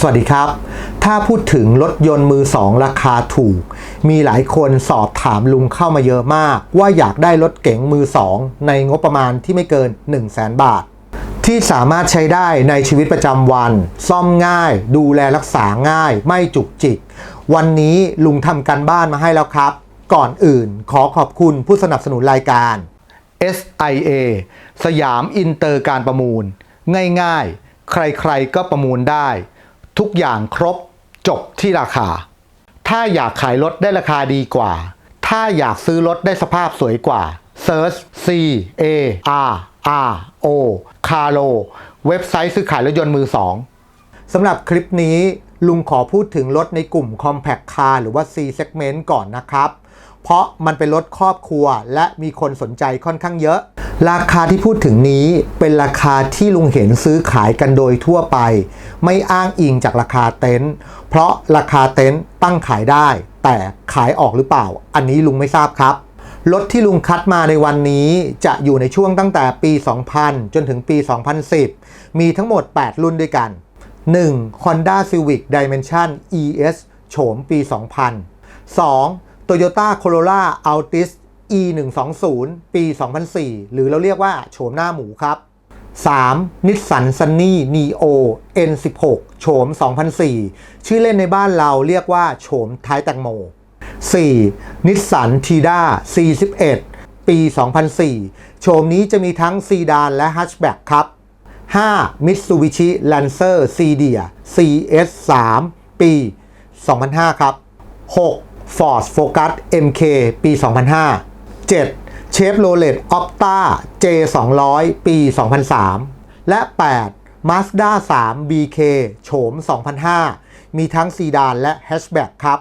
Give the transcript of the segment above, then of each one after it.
สวัสดีครับ ถ้าพูดถึงรถยนต์มือสองราคาถูก มีหลายคนสอบถามลุงเข้ามาเยอะมาก ว่าอยากได้รถเก๋งมือสองในงบประมาณที่ไม่เกิน 1 0 0 0 0แสนบาท ที่สามารถใช้ได้ในชีวิตประจำวัน ซ่อมง่าย ดูแลรักษาง่าย ไม่จุกจิก วันนี้ลุงทำการบ้านมาให้แล้วครับ ก่อนอื่นขอขอบคุณผู้สนับสนุนรายการ SIA สยามอินเตอร์การประมูล ง่ายๆ ใครๆก็ประมูลได้ ทุกอย่างครบจบที่ราคา ถ้าอยากขายรถได้ราคาดีกว่า ถ้าอยากซื้อรถได้สภาพสวยกว่า Search C A R R O Caro เว็บไซต์ซื้อขายรถยนต์มือสองสำหรับคลิปนี้ลุงขอพูดถึงรถในกลุ่ม Compact Car หรือว่า C segment ก่อนนะครับ เพราะมันเป็นรถครอบครัว และมีคนสนใจค่อนข้างเยอะ ราคาที่พูดถึงนี้เป็นราคาที่ลุงเห็นซื้อขายกันโดยทั่วไป ไม่อ้างอิงจากราคาเต็นท์เพราะราคาเต็นท์ตั้งขายได้ แต่ขายออกหรือเปล่า อันนี้ลุงไม่ทราบครับรถที่ลุงคัดมาในวันนี้จะอยู่ในช่วงตั้งแต่ปี 2000 จนถึงปี 2010 มีทั้งหมด 8 รุ่นด้วยกัน 1. Honda Civic Dimension ES โฉมปี 2000 2. Toyota Corolla Altis E 1 2 0ปี 2004 หรือเราเรียกว่าโฉมหน้าหมูครับ 3. Nissan Sunny Neo N16 โฉม 2004 ชื่อเล่นในบ้านเราเรียกว่าโฉมท้ายแตงโม 4. Nissan Tida C11 ปี 2004 โฉมนี้จะมีทั้งซีดานและฮัชแบ็กครับ 5. Mitsubishi Lancer Sedia CS3 ปี 2005 ครับ 6. Ford Focus MK ปี 2005 7. Chevrolet Opta J200 ปี 2003 และ 8. Mazda 3 BK โฉม 2005 มีทั้งซีดานและแฮชแบ็กครับ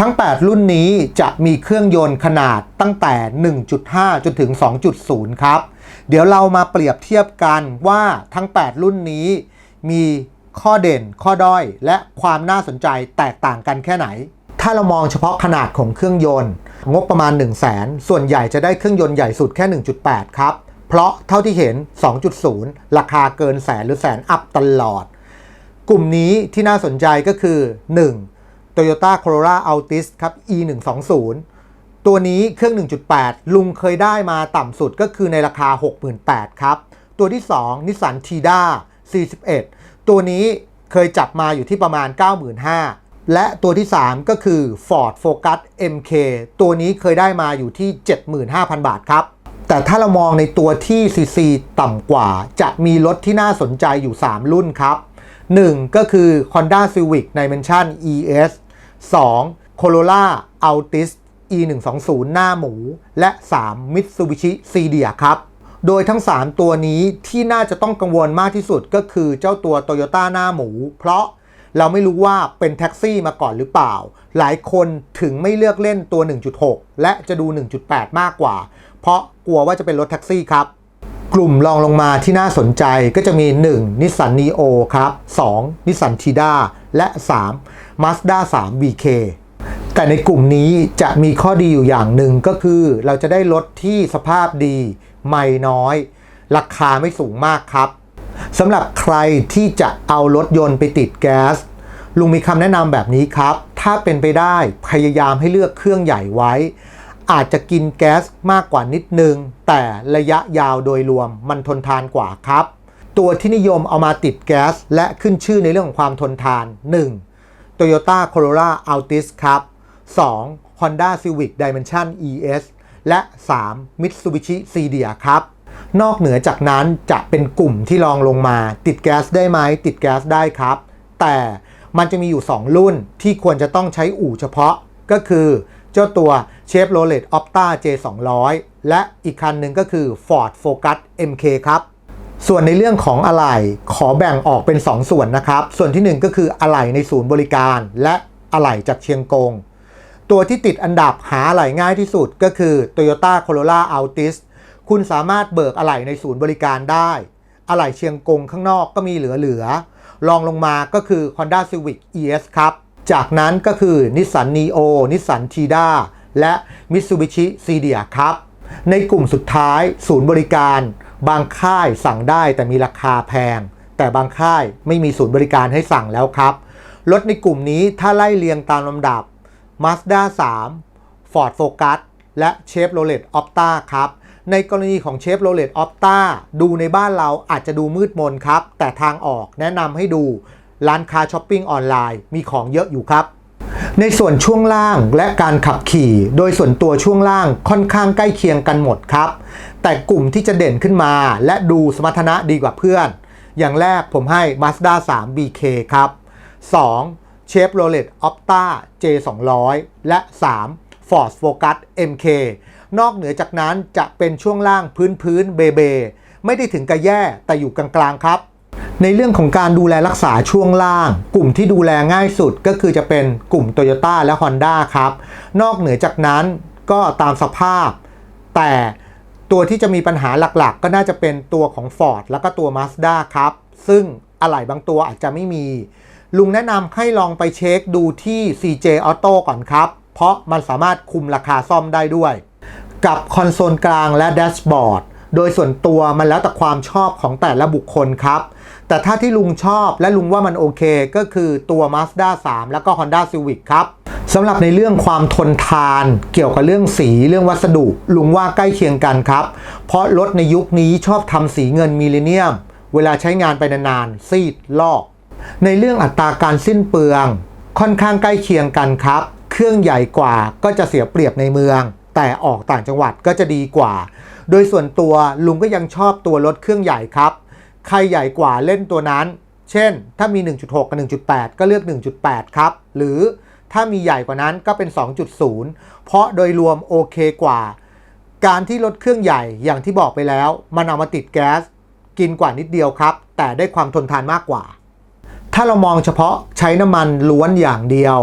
ทั้ง 8 รุ่นนี้จะมีเครื่องยนต์ขนาดตั้งแต่ 1.5 จนถึง 2.0 ครับ เดี๋ยวเรามาเปรียบเทียบกันว่าทั้ง 8 รุ่นนี้มีข้อเด่นข้อด้อย และความน่าสนใจแตกต่างกันแค่ไหน ถ้าเรามองเฉพาะขนาดของเครื่องยนต์ งบประมาณ 1 0 0 0 0แสนส่วนใหญ่จะได้เครื่องยนต์ใหญ่สุดแค่ 1.8 ครับ เพราะเท่าที่เห็น 2.0 ราคาเกินแสนหรือแสนอัพตลอด กลุ่มนี้ที่น่าสนใจก็คือ 1. Toyota Corolla Altis ครับ E 1 2 0 ตัวนี้เครื่อง 1.8 ลุงเคยได้มาต่ำสุดก็คือในราคา 68,000ครับ ตัวที่ 2 Nissan Tida C11 ตัวนี้เคยจับมาอยู่ที่ประมาณ 95,000 และตัวที่ 3 ก็คือ Ford Focus MK ตัวนี้เคยได้มาอยู่ที่ 75,000 บาทครับ แต่ถ้าเรามองในตัวที่ CC ต่ำกว่า จะมีรถที่น่าสนใจอยู่ 3 รุ่นครับ 1 ก็คือ Honda Civic Dimension ES 2. Corolla Altis E 1 2 0 หน้าหมู และ 3. Mitsubishi Sedia ครับโดยทั้ง 3 ตัวนี้ที่น่าจะต้องกังวลมากที่สุดก็คือเจ้าตัว Toyota หน้าหมู เพราะ เราไม่รู้ว่าเป็นแท็กซี่มาก่อนหรือเปล่า หลายคนถึงไม่เลือกเล่นตัว 1.6 และจะดู 1.8 มากกว่า เพราะกลัวว่าจะเป็นรถแท็กซี่ครับ กลุ่มรองลงมาที่น่าสนใจก็จะมี 1. Nissan Neo ครับ 2. Nissan Tida และ 3. Mazda 3 BK แต่ในกลุ่มนี้จะมีข้อดีอยู่อย่างหนึ่งก็คือเราจะได้รถที่สภาพดี ไม่น้อย ราคาไม่สูงมากครับ สำหรับใครที่จะเอารถยนต์ไปติดแก๊ส ลุงมีคำแนะนำแบบนี้ครับ ถ้าเป็นไปได้พยายามให้เลือกเครื่องใหญ่ไว้ อาจจะกินแก๊สมากกว่านิดนึง แต่ระยะยาวโดยรวมมันทนทานกว่าครับ ตัวที่นิยมเอามาติดแก๊ส และขึ้นชื่อในเรื่องของความทนทาน 1. Toyota Corolla Altis ครับ 2. Honda Civic Dimension ES และ 3. Mitsubishi Sedia ครับ นอกเหนือจากนั้นจะเป็นกลุ่มที่รองลงมา ติดแก๊สได้ไหมติดแก๊สได้ครับ แต่มันจะมีอยู่ 2 รุ่นที่ควรจะต้องใช้อู่เฉพาะก็คือเจ้าตัว Chevrolet Opta J200 และอีกคันหนึ่งก็คือ Ford Focus MK ครับ ส่วนในเรื่องของอะไหล่ขอแบ่งออกเป็น 2 ส่วนนะครับ ส่วนที่ 1 ก็คืออะไหล่ในศูนย์บริการ และอะไหล่จากเชียงกง ตัวที่ติดอันดับหาอะไหล่ง่ายที่สุดก็คือ Toyota Corolla Altis คุณสามารถเบิกอะไหล่ในศูนย์บริการได้ อะไหล่เชียงกงข้างนอกก็มีเหลือๆรองลงมาก็คือ Honda Civic ES ครับ จากนั้นก็คือ Nissan Neo Nissan Tida และ Mitsubishi Sedia ครับ ในกลุ่มสุดท้ายศูนย์บริการ บางค่ายสั่งได้แต่มีราคาแพง แต่บางค่ายไม่มีศูนย์บริการให้สั่งแล้วครับ รถในกลุ่มนี้ถ้าไล่เรียงตามลำดับ Mazda 3 Ford Focus และ Chevrolet Opta ครับ ในกรณีของ Chevrolet Opta ดูในบ้านเราอาจจะดูมืดมนครับ แต่ทางออกแนะนำให้ดูร้านค้าช้อปปิ้งออนไลน์มีของเยอะอยู่ครับ ในส่วนช่วงล่างและการขับขี่ โดยส่วนตัวช่วงล่างค่อนข้างใกล้เคียงกันหมดครับ แต่กลุ่มที่จะเด่นขึ้นมา และดูสมรรถนะดีกว่าเพื่อน อย่างแรกผมให้ Mazda 3 BK ครับ 2. Chevrolet Opta J200 และ 3. Ford Focus MK นอกเหนือจากนั้นจะเป็นช่วงล่างพื้นพื้นเบเบ ไม่ได้ถึงกับแย่แต่อยู่กลางๆครับ ในเรื่องของการดูแลรักษาช่วงล่าง กลุ่มที่ดูแลง่ายสุดก็คือจะเป็นกลุ่ม Toyota และ Honda ครับ นอกเหนือจากนั้นก็ตามสภาพ แต่ตัวที่จะมีปัญหาหลักๆ ก็น่าจะเป็นตัวของ Ford แล้วก็ตัว Mazda ครับ ซึ่งอะไหล่บางตัวอาจจะไม่มี ลุงแนะนำให้ลองไปเช็คดูที่ CJ Auto ก่อนครับ เพราะมันสามารถคุมราคาซ่อมได้ด้วย กับคอนโซลกลางและแดชบอร์ดโดยส่วนตัวมันแล้วแต่ความชอบของแต่ละบุคคลครับ แต่ถ้าที่ลุงชอบและลุงว่ามันโอเคก็คือตัว Mazda 3 แล้วก็ Honda Civic ครับสำหรับในเรื่องความทนทาน เกี่ยวกับเรื่องสีเรื่องวัสดุ ลุงว่าใกล้เคียงกันครับ เพราะรถในยุคนี้ชอบทำสีเงินมิลเลเนียม เวลาใช้งานไปนานๆซีดลอก ในเรื่องอัตราการสิ้นเปลือง ค่อนข้างใกล้เคียงกันครับ เครื่องใหญ่กว่าก็จะเสียเปรียบในเมือง แต่ออกต่างจังหวัดก็จะดีกว่า โดยส่วนตัวลุงก็ยังชอบตัวรถเครื่องใหญ่ครับ ใครใหญ่กว่าเล่นตัวนั้น เช่น ถ้ามี 1.6 กับ 1.8 ก็เลือก 1.8 ครับ หรือถ้ามีใหญ่กว่านั้นก็เป็น 2.0 เพราะโดยรวมโอเคกว่า การที่รถเครื่องใหญ่อย่างที่บอกไปแล้ว มันเอามาติดแก๊ส กินกว่านิดเดียวครับ แต่ได้ความทนทานมากกว่า ถ้าเรามองเฉพาะใช้น้ำมันล้วนอย่างเดียว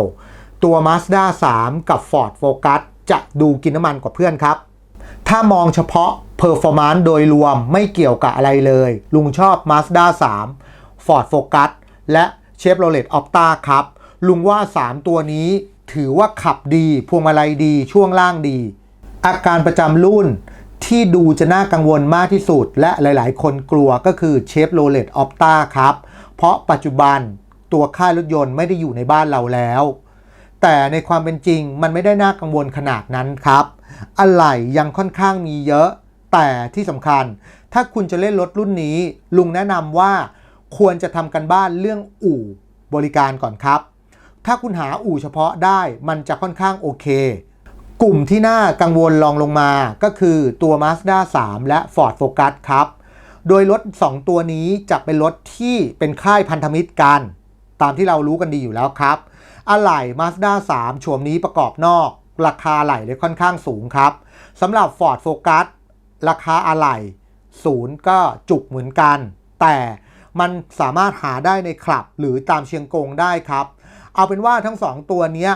ตัว Mazda 3 กับ Ford Focus จะดูกินน้ำมันกว่าเพื่อนครับ ถ้ามองเฉพาะ Performance โดยรวมไม่เกี่ยวกับอะไรเลย ลุงชอบ Mazda 3 Ford Focus และ Chevrolet Opta ครับ ลุงว่า 3 ตัวนี้ถือว่าขับดีพวงมาลัยดีช่วงล่างดี อาการประจำรุ่นที่ดูจะน่ากังวลมากที่สุด และหลาย ๆ คนกลัวก็คือ Chevrolet Opta ครับ เพราะปัจจุบันตัวค่ายรถยนต์ไม่ได้อยู่ในบ้านเราแล้ว แต่ในความเป็นจริงมันไม่ได้น่ากังวลขนาดนั้นครับ อะไหล่ยังค่อนข้างมีเยอะ แต่ที่สำคัญ ถ้าคุณจะเล่นรถรุ่นนี้ ลุงแนะนำว่าควรจะทำกันบ้านเรื่องอู่บริการก่อนครับ ถ้าคุณหาอู่เฉพาะได้มันจะค่อนข้างโอเค กลุ่มที่น่ากังวลรองลงมาก็คือตัว Mazda 3 และ Ford Focus ครับ โดยรถ 2 ตัวนี้จะเป็นรถที่เป็นค่ายพันธมิตรกัน ตามที่เรารู้กันดีอยู่แล้วครับ อะไหล่ Mazda 3โฉมนี้ประกอบนอก ราคาอะไหล่เลยค่อนข้างสูงครับสำหรับ Ford Focus ราคาอะไหล่ศูนย์ก็จุกเหมือนกัน แต่มันสามารถหาได้ในคลับหรือตามเชียงกงได้ครับ เอาเป็นว่าทั้ง 2 ตัวนี้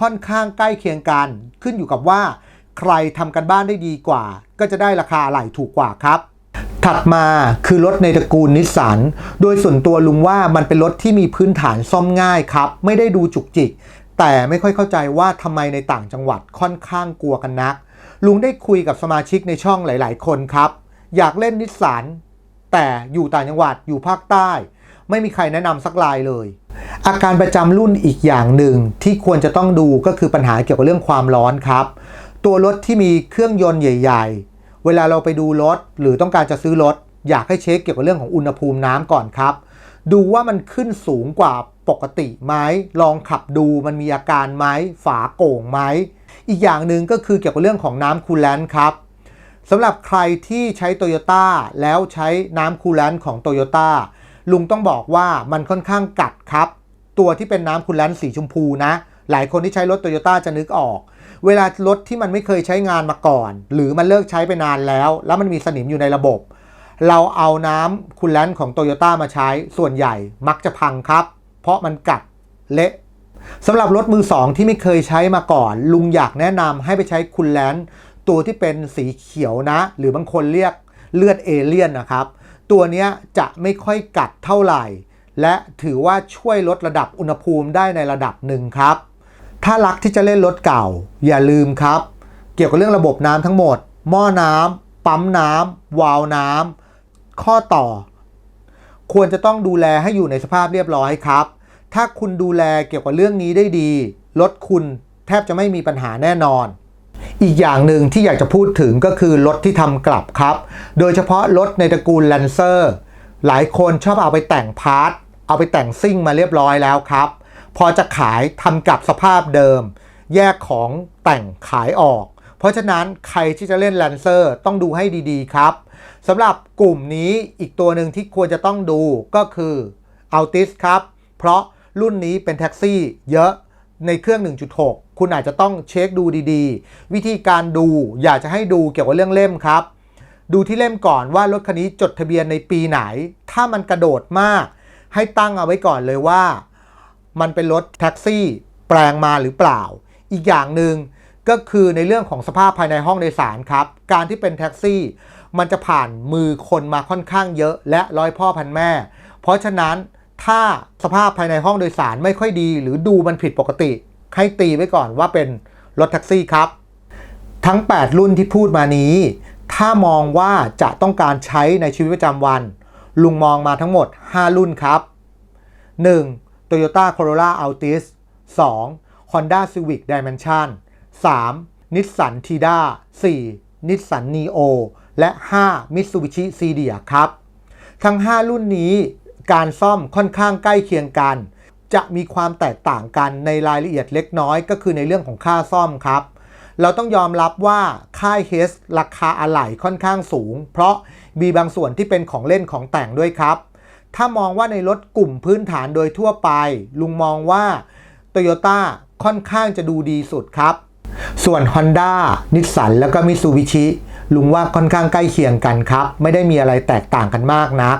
ค่อนข้างใกล้เคียงกัน ขึ้นอยู่กับว่า ใครทำกันบ้านได้ดีกว่า ก็จะได้ราคาอะไหล่ถูกกว่าครับ ถัดมาคือรถในตระกูลนิสสัน โดยส่วนตัวลุงว่ามันเป็นรถที่มีพื้นฐานซ่อมง่ายครับ ไม่ได้ดูจุกจิก แต่ไม่ค่อยเข้าใจว่าทำไมในต่างจังหวัดค่อนข้างกลัวกันนัก ลุงได้คุยกับสมาชิกในช่องหลาย ๆ คนครับ อยากเล่นนิสสันแต่อยู่ต่างจังหวัดอยู่ภาคใต้ ไม่มีใครแนะนำสักรายเลย อาการประจำรุ่นอีกอย่างหนึ่งที่ควรจะต้องดูก็คือปัญหาเกี่ยวกับเรื่องความร้อนครับ ตัวรถที่มีเครื่องยนต์ใหญ่ ๆ เวลาเราไปดูรถหรือต้องการจะซื้อรถ อยากให้เช็คเกี่ยวกับเรื่องของอุณหภูมิน้ำก่อนครับ ดูว่ามันขึ้นสูงกว่าปกติไหมลองขับดูมันมีอาการไหมฝาโก่งไหมอีกอย่างหนึ่งก็คือเกี่ยวกับเรื่องของน้ำคูลแลนต์ครับสำหรับใครที่ใช้โตโยต้าแล้วใช้น้ำคูลแลนต์ของโตโยต้าลุงต้องบอกว่ามันค่อนข้างกัดครับ ตัวที่เป็นน้ำคูลแลนต์สีชมพูนะ หลายคนที่ใช้รถโตโยต้าจะนึกออก เวลารถที่มันไม่เคยใช้งานมาก่อน หรือมันเลิกใช้ไปนานแล้ว แล้วมันมีสนิมอยู่ในระบบ เราเอาน้ำคูลแลนต์ของโตโยต้ามาใช้ส่วนใหญ่มักจะพังครับ เพราะมันกัดเละสำหรับรถมือสองที่ไม่เคยใช้มาก่อน ลุงอยากแนะนำให้ไปใช้คูลแลนต์ตัวที่เป็นสีเขียวนะ หรือบางคนเรียกเลือดเอเลี่ยนนะครับ ตัวนี้จะไม่ค่อยกัดเท่าไหร่ และถือว่าช่วยลดระดับอุณหภูมิได้ในระดับหนึ่งครับ ถ้ารักที่จะเล่นรถเก่า อย่าลืมครับ เกี่ยวกับเรื่องระบบน้ำทั้งหมด หม้อน้ำปั๊มน้ำวาล์วน้ำข้อต่อ ควรจะต้องดูแลให้อยู่ในสภาพเรียบร้อยครับ ถ้าคุณดูแลเกี่ยวกับเรื่องนี้ได้ดีรถคุณแทบจะไม่มีปัญหาแน่นอน อีกอย่างหนึ่งที่อยากจะพูดถึงก็คือรถที่ทำกลับครับ โดยเฉพาะรถในตระกูล Lancer หลายคนชอบเอาไปแต่งพาร์ทเอาไปแต่งซิ่งมาเรียบร้อยแล้วครับ พอจะขายทำกับสภาพเดิม แยกของแต่งขายออก เพราะฉะนั้นใครที่จะเล่น Lancer ต้องดูให้ดีๆครับสำหรับกลุ่มนี้อีกตัวหนึ่งที่ควรจะต้องดูก็คือ Altis ครับ เพราะรุ่นนี้เป็นแท็กซี่เยอะในเครื่อง 1.6 คุณอาจจะต้องเช็คดูดีๆ วิธีการดูอยากจะให้ดูเกี่ยวกับเรื่องเล่มครับ ดูที่เล่มก่อนว่ารถคันนี้จดทะเบียนในปีไหน ถ้ามันกระโดดมาก ให้ตั้งเอาไว้ก่อนเลยว่า มันเป็นรถแท็กซี่แปลงมาหรือเปล่า อีกอย่างหนึ่งก็คือในเรื่องของสภาพภายในห้องโดยสารครับ การที่เป็นแท็กซี่ มันจะผ่านมือคนมาค่อนข้างเยอะ และร้อยพ่อพันแม่ เพราะฉะนั้นถ้าสภาพภายในห้องโดยสารไม่ค่อยดี หรือดูมันผิดปกติ ให้ตีไว้ก่อนว่าเป็นรถแท็กซี่ครับ ทั้ง 8 รุ่นที่พูดมานี้ ถ้ามองว่าจะต้องการใช้ในชีวิตประจำวัน ลุงมองมาทั้งหมด 5 รุ่นครับ 1. Toyota Corolla Altis 2. Honda Civic Dimension 3. Nissan Tida 4. Nissan Neo และ 5. Mitsubishi c d i a ครับ ทั้ง 5 รุ่นนี้การซ่อมค่อนข้างใกล้เคียงกัน จะมีความแตกต่างกันในรายละเอียดเล็กน้อย ก็คือในเรื่องของค่าซ่อมครับ เราต้องยอมรับว่าค่ายเฮสราคาอะไหล่ค่อนข้างสูง เพราะมีบางส่วนที่เป็นของเล่นของแต่งด้วยครับ ถ้ามองว่าในรถกลุ่มพื้นฐานโดยทั่วไป ลุงมองว่า Toyota ค่อนข้างจะดูดีสุดครับ ส่วน Honda นิสสันแล้วก็มิ t ูบิชิลุงว่าค่อนข้างใกล้เคียงกันครับ ไม่ได้มีอะไรแตกต่างกันมากนัก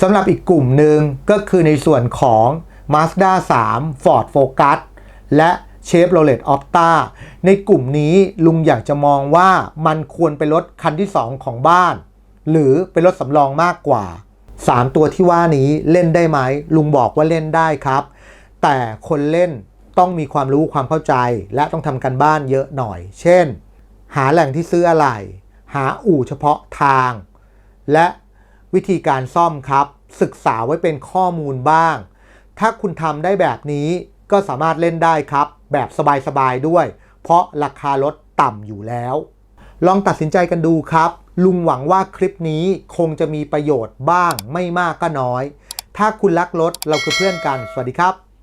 สำหรับอีกกลุ่มหนึ่งก็คือในส่วนของ Mazda 3 Ford Focus และ Chevrolet Opta ในกลุ่มนี้ลุงอยากจะมองว่ามันควรเป็นรถคันที่ 2 ของบ้าน หรือเป็นรถสำรองมากกว่า 3 ตัวที่ว่านี้เล่นได้ไหมลุงบอกว่าเล่นได้ครับ แต่คนเล่นต้องมีความรู้ความเข้าใจ และต้องทำกันบ้านเยอะหน่อย เช่น หาแหล่งที่ซื้ออะไร หาอู่เฉพาะทาง และวิธีการซ่อมครับ ศึกษาไว้เป็นข้อมูลบ้าง ถ้าคุณทำได้แบบนี้ก็สามารถเล่นได้ครับ แบบสบายๆด้วย เพราะราคารถต่ำอยู่แล้ว ลองตัดสินใจกันดูครับ ลุงหวังว่าคลิปนี้คงจะมีประโยชน์บ้างไม่มากก็น้อย ถ้าคุณรักรถเราคือเพื่อนกัน สวัสดีครับ